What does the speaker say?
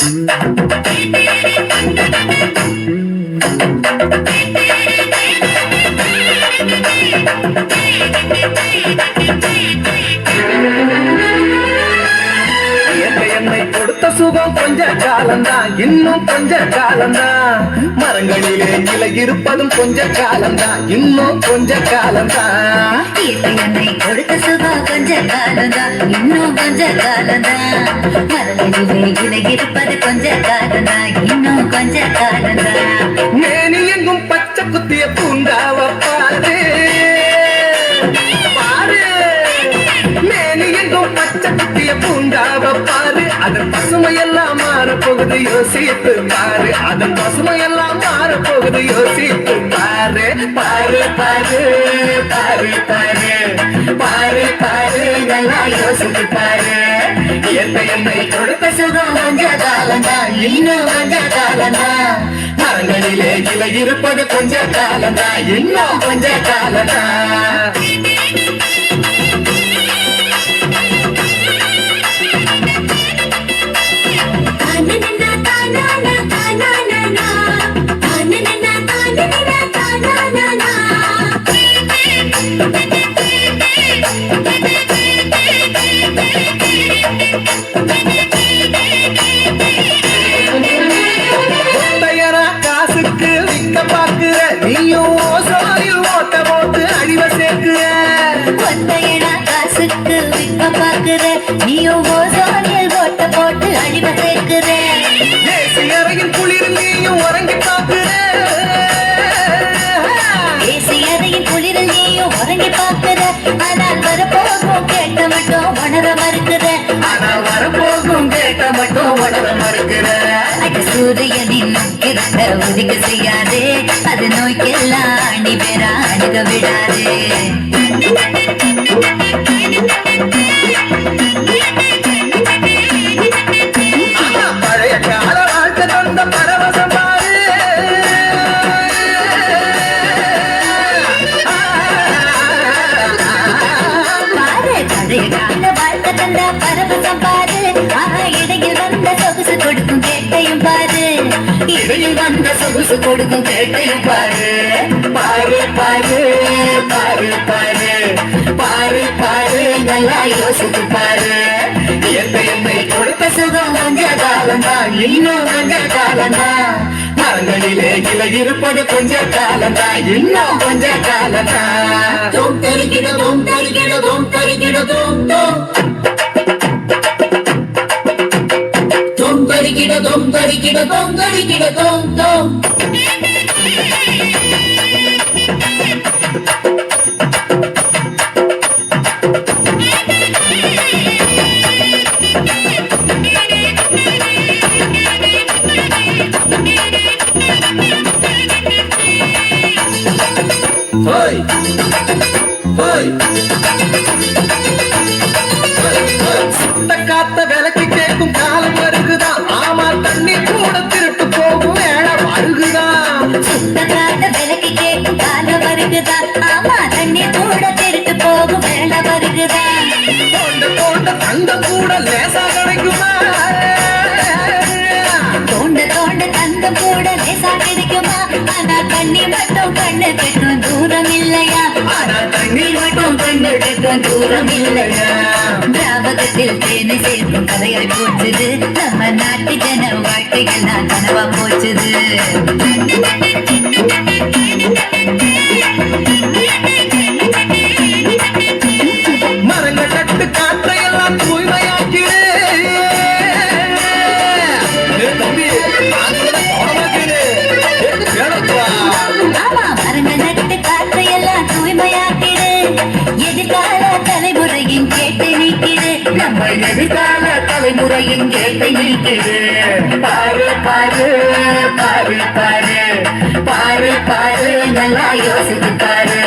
Thank you. சுகம் கொஞ்ச காலம்தான். இன்னும் கொஞ்ச காலம்தான். மரங்களிலே இலை இருப்பதும் கொஞ்ச காலம்தான். இன்னும் கொஞ்ச காலம்தான். என்னை கொடுத்த சுகம் கொஞ்ச காலம்தான். இன்னும் கொஞ்ச காலம்தான். மரங்களிலே இலை இருப்பது கொஞ்ச காலம்தான். இன்னும் கொஞ்ச காலம்தான். மேனி எங்கும் பச்சை குத்திய பூண்டாவ பாரு. பாரு. மேனி எங்கும் பச்சை குத்திய பூண்டாவ பாரு பாரு அதன் பசுமையெல்லாம் போகுது யோசித்து பாரு. அதன் பசுமையெல்லாம் போகுது யோசித்து பாரு. பாரு பாரு பாரு பாரு. பாரு பாரு நல்லா யோசித்து பாரு. என்னை என்னை கொடுத்த சுகம் கொஞ்ச இன்னும் கொஞ்ச மரங்களிலே இலை இருப்பது கொஞ்ச காலந்தா இன்னும் கொஞ்ச காலந்தா பாக்குற நீயும் ஓசோனில் ஓட்ட போட்டு அழிவ சேர்க்கிற ஏசி அறையின் குளிரில் நீயும் உறங்கி பாக்குற ஏசி அறையின் குளிரில் நீயும் உறங்கி பாக்குற ஆனால் வரப்போகும் கேட்க மட்டும் உணர மறுக்கிற ஆனா வரப்போகும் கேட்ட மட்டும் உணர மறுக்கிற அட சூரியனின் கிரக உதிக்க செய்யாதே. அது நோய்க்கெல்லாம் அணி பெற அணுக விடாதே புதுசு சொகுசு கொடுக்கும் கேட்டையும் பாரு. பாரு பாரு பாரு பாரு. பாரு பாரு நல்லா யோசித்து பாரு. எந்த என்னை கொடுத்த சுகம் கொஞ்ச காலந்தா இன்னும் கொஞ்ச காலந்தா மரங்களிலே கிளை இருப்பது கொஞ்ச காலந்தா இன்னும் கொஞ்ச காலந்தா தோம் தருகிட தோம் தருகிட தோம் தருகிட தோம் தோம் தோம். தருகிட தோம் தோம். தோம் காத்த விளக்கு கேட்கும் காலம் வருது. அந்த தோண்ட தங்கம் கூட லேசா கிடைக்குமா தோண்ட தோண்ட தங்கம் கூட லேசா கிடைக்குமா ஆனா தண்ணி மட்டும் கண்ணு கட்டும் தூரம் இல்லையா ஆனா தண்ணி மட்டும் கண்ணு கட்டும் தூரம் இல்லையா திராவகத்தில் தேனை சேர்க்கும் கதைகள் போச்சுது நம்ம நாட்டு ஜன வாழ்க்கைகள் நான் கனவா போச்சுது நம்ம எதிர்கால தலைமுறையின் கேட்டை நீக்கிடு. பாரு பாரு பாரு பாரு. பாரு பாரு நல்லா யோசித்து பாரு.